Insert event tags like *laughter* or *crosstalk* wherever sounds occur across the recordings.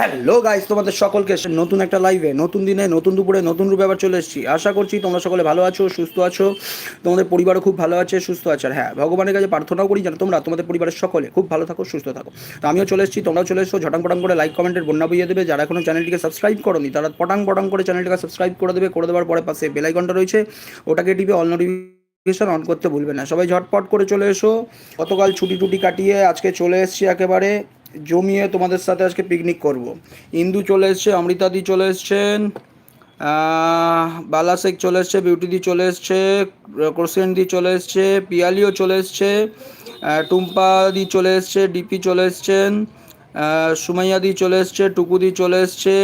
Hello guys, তোমাদের সকলকে নতুন একটা লাইভে নতুন দিনে, নতুন দুপুরে, নতুন রূপে আবার চলে এসেছি। আশা করছি তোমরা সকলে ভালো আছো, সুস্থ আছো। তোমাদের পরিবারও খুব ভালো আছে, সুস্থ আছে। আর হ্যাঁ ভগবানের কাছে প্রার্থনাও করি যেন তোমরা, তোমাদের পরিবারের সকলে খুব ভালো থাকো, সুস্থ থাকো। তো আমিও চলে এসেছি, তোমরাও চলে এসো, ঝটাং পটাং করে লাইক কমেন্টের বন্যা বইয়ে দেবে। যারা এখনও চ্যানেলটিকে সাবস্ক্রাইব করোনি, তারা পটাং পটাং করে চ্যানেলটিকে সাবস্ক্রাইব করে দেবে, করে দেওয়ার পরে পাশে বেলাইকনটা রয়েছে, ওটাকে টিপে অল নোটিফিকেশন অন করতে ভুলবে না। সবাই ঝটপট করে চলে এসো। গতকাল ছুটি টুটি কাটিয়ে আজকে চলে এসেছি একেবারে। জমিয়ে তোমাদের সাথে আজকে পিকনিক করব। ইন্দু চলে এসছে অমৃতাদি চলে এসছেন আহ, বালা শেখ চলে এসছে বিউটিদি চলে এসছে দি চলে এসছে পিয়ালিও চলে এসছে টুম্পাদি চলে এসছে ডিপি চলে এসছেন সুমাইয়াদি চলে এসছে টুকুদি চলে এসছে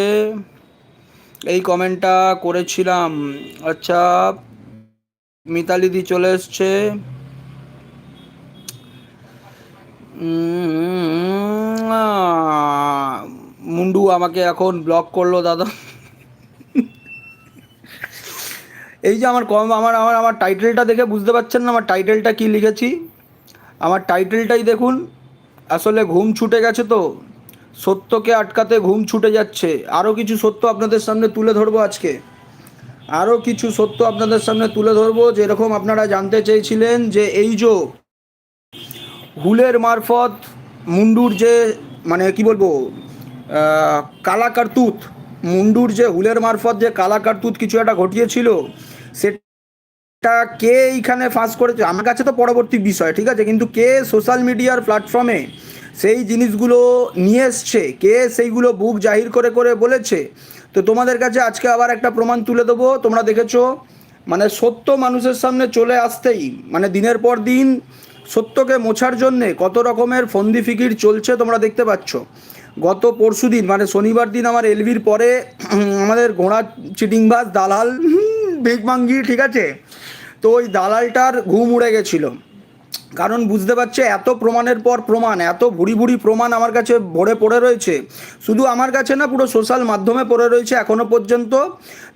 এই কমেন্টটা করেছিলাম আচ্ছা মিতালিদি চলে এসছে মুন্ডু আমাকে এখন ব্লক করল, দাদা। এই যে আমার কম, আমার আমার আমার টাইটেলটা দেখে বুঝতে পারছেন না, আমার টাইটেলটা কি লিখেছি? আমার টাইটেলটাই দেখুন, আসলে ঘুম ছুটে গেছে তো। সত্যকে আটকাতে ঘুম ছুটে যাচ্ছে। আরও কিছু সত্য আপনাদের সামনে তুলে ধরবো আজকে। আরও কিছু সত্য আপনাদের সামনে তুলে ধরবো, যেরকম আপনারা জানতে চেয়েছিলেন যে এই যে হুলের মারফত মুন্ডুর যে মানে কি বলব আহ, কালা কার্তুত মুন্ডুর যে হুলের মারফত যে কালা কার্তুত কিছু একটা ঘটিয়েছিল সেটা কে এইখানে ফাঁস করেছে? আমার কাছে তো পরবর্তী বিষয় ঠিক আছে? কিন্তু কে সোশ্যাল মিডিয়ার প্ল্যাটফর্মে সেই জিনিসগুলো নিয়ে এসছে? কে সেইগুলো বুক জাহির করে করে বলেছে? তো তোমাদের কাছে আজকে আবার একটা প্রমাণ তুলে দেবো। তোমরা দেখেছ মানে সত্য মানুষের সামনে চলে আসতেই মানে দিনের পর দিন সত্যকে মোছার জন্যে কত রকমের ফন্দি ফিকির চলছে তোমরা দেখতে পাচ্ছ। গত পরশু দিন মানে শনিবার দিন আমার এলভির পরে আমাদের ঘোড়া চিটিংবাজ দালাল বেগমাঙ্গি ঠিক আছে? তো ওই দালালটার ঘুম উড়ে গেছিল। কারণ বুঝতে পারছে, এত প্রমাণের পর প্রমাণ, এত ভুড়ি ভুড়ি প্রমাণ আমার কাছে ভরে পড়ে রয়েছে। শুধু আমার কাছে না, পুরো সোশ্যাল মাধ্যমে পড়ে রয়েছে এখনও পর্যন্ত।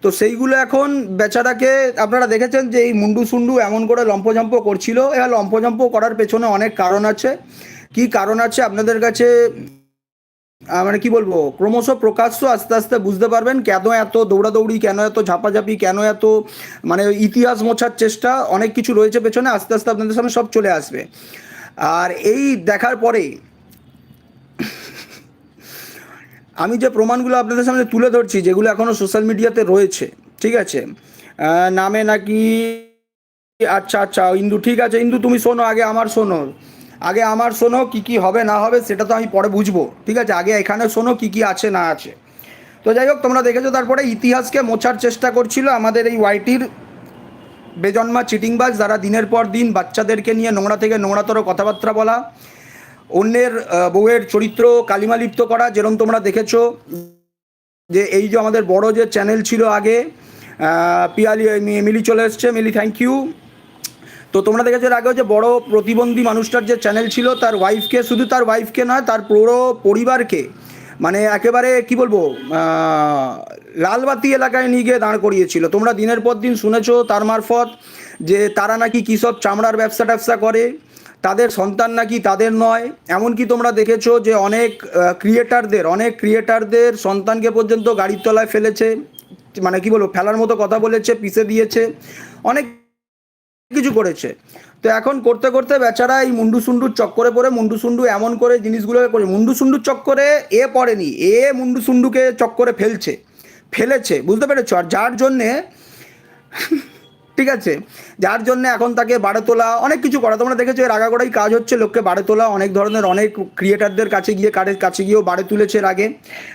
তো সেইগুলো এখন বেচারাকে, আপনারা দেখেছেন যে এই মুন্ডু সুন্ডু এমন করে লম্পজম্প করছিল। এবার লম্পজম্প করার পেছনে অনেক কারণ আছে। কি কারণ আছে? আপনাদের কাছে মানে কি বলব, ক্রমশ প্রকাশ্য আস্তে আস্তে বুঝতে পারবেন কেন এত দৌড়াদৌড়ি, কেন এত ঝাপাঝাপি, কেন এত মানে ইতিহাস মোছার চেষ্টা, অনেক কিছু রয়েছে পেছনে, আস্তে আস্তে আপনাদের সামনে সব চলে আসবে। আর এই দেখার পরে আমি যে প্রমাণগুলো আপনাদের সামনে তুলে ধরছি, যেগুলো এখনও সোশ্যাল মিডিয়াতে রয়েছে, ঠিক আছে? নামে নাকি আচ্ছা আচ্ছা ইন্দু, ঠিক আছে, ইন্দু, তুমি শোনো, আগে আমার শোনো। আগে আমার শোনো কি কি হবে না হবে সেটা তো আমি পরে বুঝব। ঠিক আছে? আগে এখানে শোনো কি কি আছে না আছে। তো যাই হোক, তোমরা দেখেছ তারপরে ইতিহাসকে মোছার চেষ্টা করছিল আমাদের এই ওয়াইটির বেজন্মা চিটিংবাজ, যারা দিনের পর দিন বাচ্চাদেরকে নিয়ে নোংরা থেকে নোংরাতর কথাবার্তা বলা, অন্যের বউয়ের চরিত্র কালিমালিপ্ত করা যেরকম তোমরা দেখেছ যে এই যে আমাদের বড় যে চ্যানেল ছিল আগে পিয়ালি মিলি চলে এসছে। মিলি থ্যাংক ইউ তো তোমরা দেখেছ এর আগেও যে বড় প্রতিবন্ধী মানুষটার যে চ্যানেল ছিল, তার ওয়াইফকে শুধু তার ওয়াইফকে নয়, তার পুরো পরিবারকে মানে একেবারে কি বলব লালবাতি এলাকায় নিয়ে গিয়ে দাঁড় করিয়েছিল। তোমরা দিনের পর দিন শুনেছো তার মারফত যে তারা নাকি কী সব চামড়ার ব্যবসা ট্যাবসা করে, তাদের সন্তান নাকি তাদের নয়। এমনকি তোমরা দেখেছ যে অনেক ক্রিয়েটারদের অনেক ক্রিয়েটারদের সন্তানকে পর্যন্ত গাড়ির তলায় ফেলেছে মানে কি বলব, ফেলার মতো কথা বলেছে, পিষে দিয়েছে। অনেক কিছু করেছে। তো এখন করতে করতে বেচারা এই মুন্ডু সুন্ডুর চক্করে পড়ে, মুন্ডু সুন্ডু এমন করে জিনিসগুলো করে মুন্ডু সুন্ডুর চক্করে এ পড়েনি, এ মুন্ডু সুন্ডুকে চক্করে ফেলছে, ফেলেছে, বুঝতে পেরেছ? আর যার জন্যে ঠিক আছে? যার জন্য এখন তাকে বাড়ে তোলা অনেক কিছু করা। তোমরা দেখেছ এর আগাগোড়াই কাজ হচ্ছে লোককে বাড়ে তোলা অনেক ধরনের অনেক ক্রিয়েটারদের কাছে গিয়ে, কারের কাছে গিয়েও বাড়ে তুলেছে এর আগে।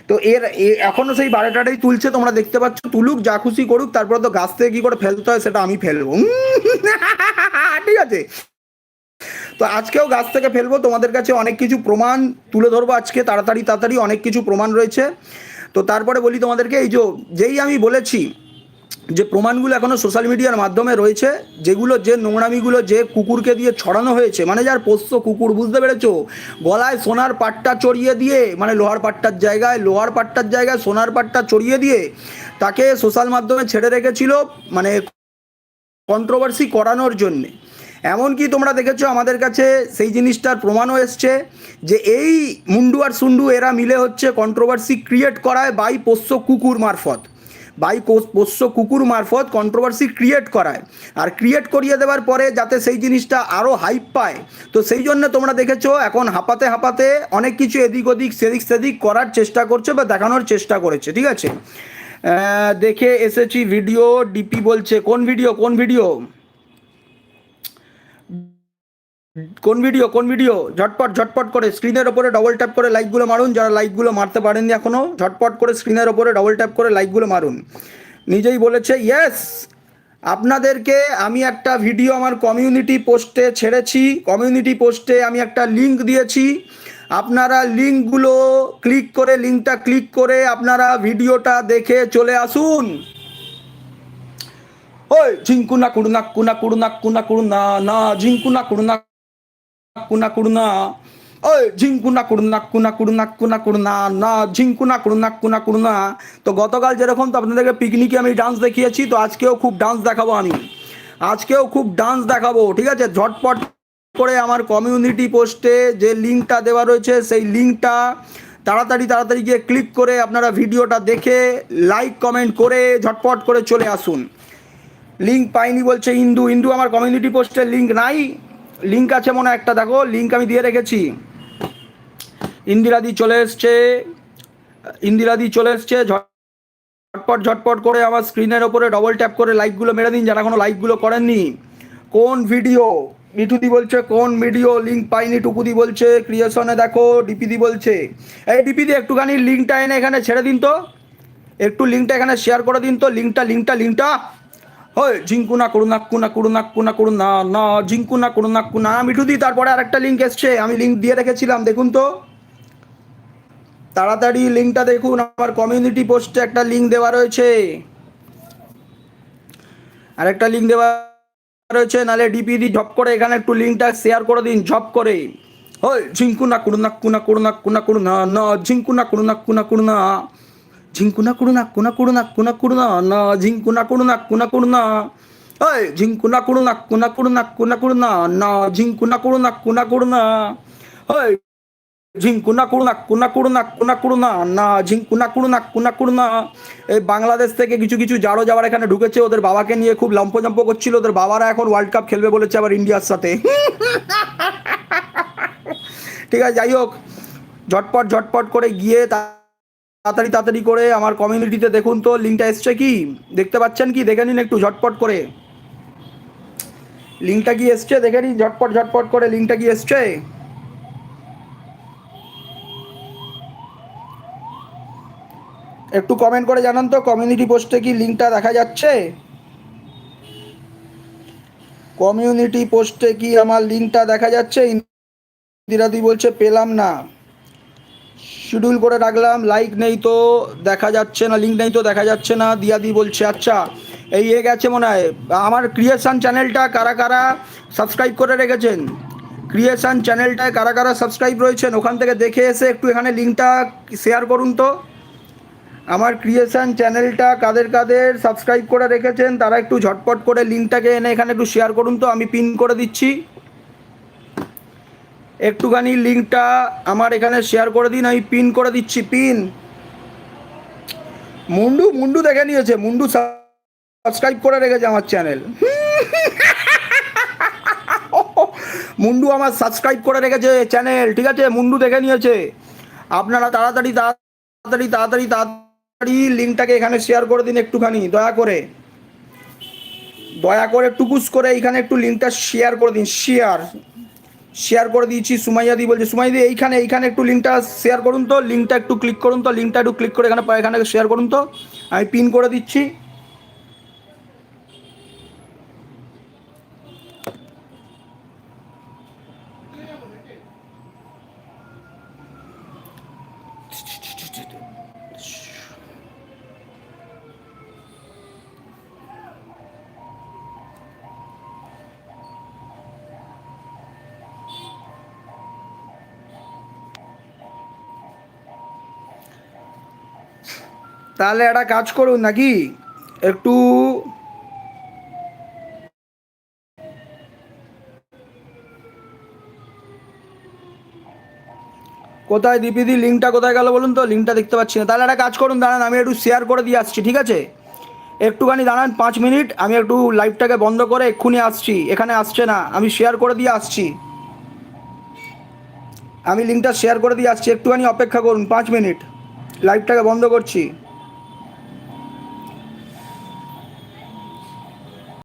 তো এর, এ- এখনও সেই বাড়েটাটাই তুলছে, তোমরা দেখতে পাচ্ছ। তুলুক, যা খুশি করুক, তারপরে তো গাছ থেকে কী করে ফেলতে হয় সেটা আমি ফেলব। *laughs* ঠিক আছে? তো আজকেও গাছ থেকে ফেলব, তোমাদের কাছে অনেক কিছু প্রমাণ তুলে ধরবো আজকে, তাড়াতাড়ি তাড়াতাড়ি অনেক কিছু প্রমাণ রয়েছে। তো তারপরে বলি তোমাদেরকে, এই যে, যেই আমি বলেছি যে প্রমাণগুলো এখনও সোশ্যাল মিডিয়ার মাধ্যমে রয়েছে, যেগুলো যে নোংরামিগুলো যে কুকুরকে দিয়ে ছড়ানো হয়েছে মানে যার পোষ্য কুকুর, বুঝতে পেরেছ? গলায় সোনার পাট্টা চড়িয়ে দিয়ে মানে লোহার পাট্টার জায়গায়, লোহার পাট্টার জায়গায় সোনার পাট্টা চড়িয়ে দিয়ে তাকে সোশ্যাল মাধ্যমে ছেড়ে রেখেছিল মানে কন্ট্রোভার্সি করানোর জন্যে। এমনকি তোমরা দেখেছ আমাদের কাছে সেই জিনিসটার প্রমাণও এসছে, যে এই মুন্ডু আর সুন্ডু এরা মিলে হচ্ছে কন্ট্রোভার্সি ক্রিয়েট করায় বাই পোষ্য কুকুর মারফত। বাই পোষ্য কুকুর মারফত কন্ট্রোভার্সি ক্রিয়েট করায়। আর ক্রিয়েট করিয়ে দেওয়ার পরে যাতে সেই জিনিসটা আরও হাইপ পায়। তো সেই জন্য তোমরা দেখেছ, এখন হাঁপাতে হাঁপাতে অনেক কিছু এদিক ওদিক, সেদিক সেদিক করার চেষ্টা করছে বা দেখানোর চেষ্টা করেছে, ঠিক আছে? দেখে এসেছি ভিডিও ডিপি বলছে, কোন ভিডিও কোন ভিডিও কোন ভিডিও কোন ভিডিও ঝটপট ঝটপট করে স্ক্রিনের ওপরে ডবল ট্যাপ করে লাইকগুলো মারুন। যারা লাইকগুলো মারতে পারেননি এখনও ঝটপট করে স্ক্রিনের ওপরে ডবল ট্যাপ করে লাইকগুলো মারুন। নিজেই বলেছে ইয়েস আপনাদেরকে আমি একটা ভিডিও আমার কমিউনিটি পোস্টে ছেড়েছি। কমিউনিটি পোস্টে আমি একটা লিংক দিয়েছি। আপনারা লিঙ্কগুলো ক্লিক করে লিঙ্কটা ক্লিক করে আপনারা ভিডিওটা দেখে চলে আসুন। ওই, ঝিঙ্কুনা কুড়ুনা, কুনা কুড়ুনা কুনা কুড়ুনা, না, ঝিঙ্কুনা কুড়ুনা। কুনা কুড়ুনা ওই ঝিঙ্কুনা কুড়ুনা কুনা কুড়ুনা কুনা কুড়ুনা না ঝিঙ্কুনা কুড়ুনা কুনা কুড়ুনা তো গতকাল যেরকম তো আপনাদেরকে পিকনিকে আমি ডান্স দেখিয়েছি, তো আজকেও খুব ডান্স দেখাবো আমি। আজকেও খুব ডান্স দেখাবো, ঠিক আছে? ঝটপট করে আমার কমিউনিটি পোস্টে যে লিঙ্কটা দেওয়া রয়েছে, সেই লিঙ্কটা তাড়াতাড়ি তাড়াতাড়ি গিয়ে ক্লিক করে আপনারা ভিডিওটা দেখে লাইক কমেন্ট করে ঝটপট করে চলে আসুন। লিঙ্ক পাইনি বলছে ইন্দু। ইন্দু, আমার কমিউনিটি পোস্টের লিঙ্ক নাই। লিঙ্ক আছে মনে একটা, দেখো লিঙ্ক আমি দিয়ে রেখেছি। ইন্দিরাদি চলে এসছে। ইন্দিরাদি চলে এসছে। ঝটপট ঝটপট করে আমার স্ক্রিনের ওপরে ডবল ট্যাপ করে লাইকগুলো মেরে দিন, যারা কোনো লাইকগুলো করেননি। কোন ভিডিও মিঠুদি বলছে, কোন ভিডিও লিঙ্ক পাইনি, টুকুদি বলছে ক্রিয়েশনে দেখো ডিপিদি বলছে। এই ডিপিদি একটুখানি লিঙ্কটা এনে এখানে ছেড়ে দিন তো। একটু লিঙ্কটা এখানে শেয়ার করে দিন তো। লিঙ্কটা লিঙ্কটা লিঙ্কটা হয় করুনা কুনা করুনা কুনা করুনা না করুন, না না, জিঙ্কু না করুনা কুনা মিঠুদি তারপরে আরেকটা লিঙ্ক এসছে, আমি লিঙ্ক দিয়ে রেখেছিলাম, দেখুন তো। তাড়াতাড়ি লিঙ্কটা দেখুন, আমার কমিউনিটি পোস্টে একটা লিঙ্ক দেওয়া রয়েছে। আর একটা লিঙ্ক দেওয়া রয়েছে নালে ডিপিডি ঝপ করে এখানে একটু লিঙ্কটা শেয়ার করে দিন, ঝপ করে। হয় ঝিঙ্কুনা কুড়ুনা কুনা কুড়ুনা কুনা কুড়ুনা না করুন, না না ঝিঙ্কু না করুন ঝিঙ্কুনা কুড়ুনা কুনা কুড়ুনা ঝিঙ্কুনা কুড়ুনা কুনা কুড়ুনা কুনা কুড়ুনা না ঝিঙ্কুনা কুড়ুনা কুনা কুড়ুনা হয় ঝিঙ্কুনা কুড়ুনা কুনা কুড়ুনা কুনা কুড়ুনা না ঝিঙ্কুনা কুড়ুনা কুনা কুড়ুনা হয় ঝিঙ্কুনা কুড়ুনা কুনা কুড়ুনা কুনা কুড়ুনা না ঝিঙ্কুনা কুড়ুনা কুনা কুড়ুনা এই বাংলাদেশ থেকে কিছু কিছু জারো যাওয়ার এখানে ঢুকেছে, ওদের বাবাকে নিয়ে খুব লম্পজম্প করছিল, ওদের বাবারা এখন ওয়ার্ল্ড কাপ খেলবে বলেছে আবার ইন্ডিয়ার সাথে। ঠিক আছে, যাই হোক, ঝটপট ঝটপট করে গিয়ে তাড়াতাড়ি তাড়াতাড়ি করে আমার কমিউনিটিতে দেখুন তো লিঙ্কটা এসছে কি? দেখতে পাচ্ছেন কি? দেখে নিন একটু ঝটপট করে। লিঙ্কটা কি এসছে? দেখে নিন ঝটপট ঝটপট করে লিঙ্কটা কি এসছে? একটু কমেন্ট করে জানান তো কমিউনিটি পোস্টে কি লিঙ্কটা দেখা যাচ্ছে? কমিউনিটি পোস্টে কি আমার লিঙ্কটা দেখা যাচ্ছে? ইন্দিরাদি বলছে, পেলাম না। শিডিউল করে রাখলাম লাইক নেই তো, দেখা যাচ্ছে না লিঙ্ক নেই তো, দেখা যাচ্ছে না, দিয়াদি বলছে আচ্ছা এই এ গেছে মনে হয়। আমার ক্রিয়েশন চ্যানেলটা কারা কারা সাবস্ক্রাইব করে রেখেছেন? ক্রিয়েশন চ্যানেলটায় কারা কারা সাবস্ক্রাইব রয়েছেন? ওখান থেকে দেখে এসে একটু এখানে লিঙ্কটা শেয়ার করুন তো। আমার ক্রিয়েশন চ্যানেলটা কাদের কাদের সাবস্ক্রাইব করে রেখেছেন, তারা একটু ঝটপট করে লিঙ্কটাকে এনে এখানে একটু শেয়ার করুন তো, আমি পিন করে দিচ্ছি। একটুখানি লিঙ্কটা আমার এখানে শেয়ার করে দিন, আমি পিন করে দিচ্ছি, পিন। মুন্ডু মুন্ডু দেখে নিয়েছে, মুন্ডু সাবস্ক্রাইব করে রেখেছে আমার চ্যানেল *laughs* মুন্ডু আমার সাবস্ক্রাইব করে রেখেছে চ্যানেল ঠিক আছে? মুন্ডু দেখে নিয়েছে। আপনারা তাড়াতাড়ি তাড়াতাড়ি তাড়াতাড়ি তাড়াতাড়ি লিঙ্কটাকে এখানে শেয়ার করে দিন একটুখানি, দয়া করে। দয়া করে টুকুস করে এখানে একটু লিঙ্কটা শেয়ার করে দিন শেয়ার শেয়ার করে দিয়েছি, সুমাইয়া দি বলছে সুমাইদি এইখানে এইখানে একটু লিঙ্কটা শেয়ার করুন তো লিঙ্কটা একটু ক্লিক করুন তো লিঙ্কটা একটু ক্লিক করে এখানে এখানে শেয়ার করুন তো, আমি পিন করে দিচ্ছি। তাহলে একটা কাজ করুন নাকি? একটু কোথায় দিপিদি লিঙ্কটা কোথায় গেল বলুন তো? লিঙ্কটা দেখতে পাচ্ছি না। তাহলে একটা কাজ করুন, দাঁড়ান, আমি একটু শেয়ার করে দিয়ে আসছি, ঠিক আছে? একটুখানি দাঁড়ান, পাঁচ মিনিট, আমি একটু লাইভটাকে বন্ধ করে এক্ষুনি আসছি। এখানে আসছে না, আমি শেয়ার করে দিয়ে আসছি। আমি লিঙ্কটা শেয়ার করে দিয়ে আসছি, একটুখানি অপেক্ষা করুন, পাঁচ মিনিট। লাইভটাকে বন্ধ করছি।